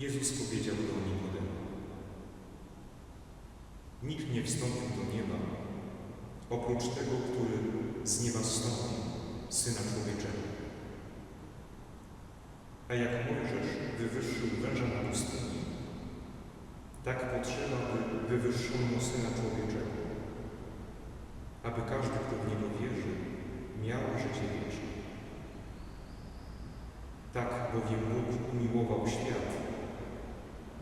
Jezus powiedział do Nikodema, nikt nie wstąpił do nieba, oprócz tego, który z nieba wstąpił, Syna Człowieczego. A jak Mojżesz wywyższył węża na pustyni, tak potrzeba, by wywyższono Syna Człowieczego, aby każdy, kto w Niego wierzy, miał życie wieczne. Tak bowiem Bóg umiłował świat,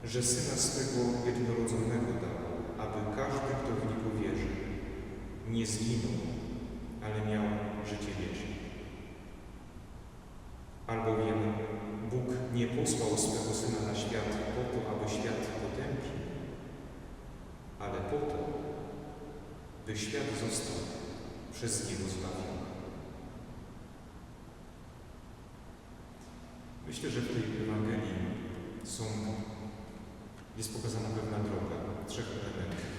że Syna swego jednorodzonego dał, aby każdy, kto w Niego wierzy, nie zginął, ale miał życie wieczne. Albowiem Bóg nie posłał swego Syna na świat po to, aby świat potępił, ale po to, by świat został przez Niego zbawiony. Myślę, że w tej Ewangelii są, jest pokazana pewna droga trzech elementów.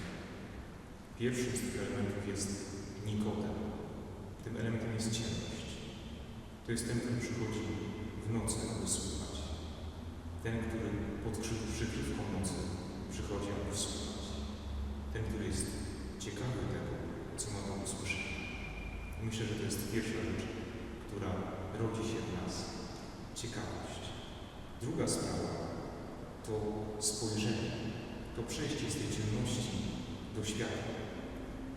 Pierwszym z tych elementów jest Nikodem. Tym elementem jest ciemność. To jest ten, który przychodzi w nocy, aby słuchać. Ten, który pod przykrywką nocy przychodzi, aby słuchać. Ten, który jest ciekawy tego, co ma do usłyszenia. Myślę, że to jest pierwsza rzecz, która rodzi się w nas. Ciekawość. Druga sprawa to spojrzenie, to przejście z tej ciemności do światła.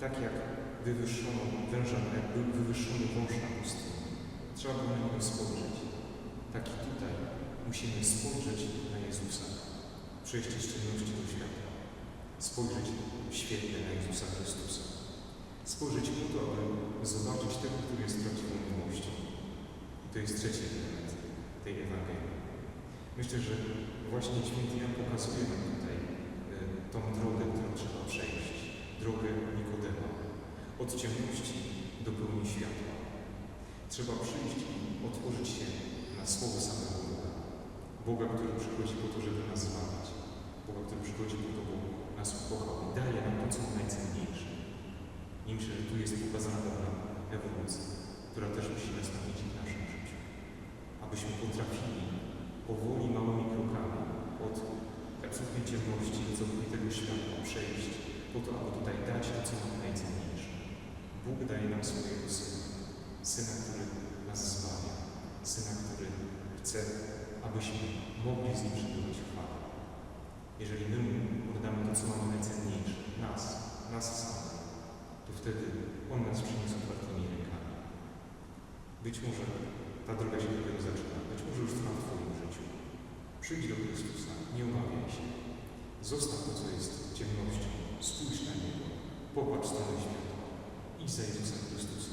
Tak jak wywyższono węża, jak był wywyższony wąż na pustyni. Trzeba było na niego spojrzeć. Tak i tutaj musimy spojrzeć na Jezusa. Przejście z ciemności do światła. Spojrzeć świetnie na Jezusa Chrystusa. Spojrzeć po to, aby zobaczyć tego, który jest prawdziwą miłością. I to jest trzeci element tej Ewangelii. Myślę, że właśnie święty Jan pokazuje nam tutaj e, tą drogę, którą trzeba przejść. Drogę Nikodema. Od ciemności do pełni światła. Trzeba przyjść i otworzyć się na Słowo samego Boga. Boga, który przychodzi po to, żeby nas zbawić. Boga, który przychodzi po to, by nas ukochał i daje nam to, co najcenniejsze. I myślę, że tu jest pokazana pewna ewolucja, która też musi nastąpić w naszym życiu. Abyśmy potrafili powoli, małymi krokami od absolutnej ciemności do całkowitego światła przejść po to, aby tutaj dać to, co nam najcenniejsze. Bóg daje nam swojego Syna. Syna, który nas zbawia. Syna, który chce, abyśmy mogli z Nim przebywać w chwale. Jeżeli my oddamy to, co mamy najcenniejsze, nas, nas samych, to wtedy On nas przyniósł otwartymi rękami. Być może ta droga się dopiero zaczyna, być może już trwa w Twoim. Przyjdź do Chrystusa, nie obawiaj się. Zostaw to, co jest ciemnością, spójrz na Niego, popatrz stronę za Jezusem Chrystusem, za tym,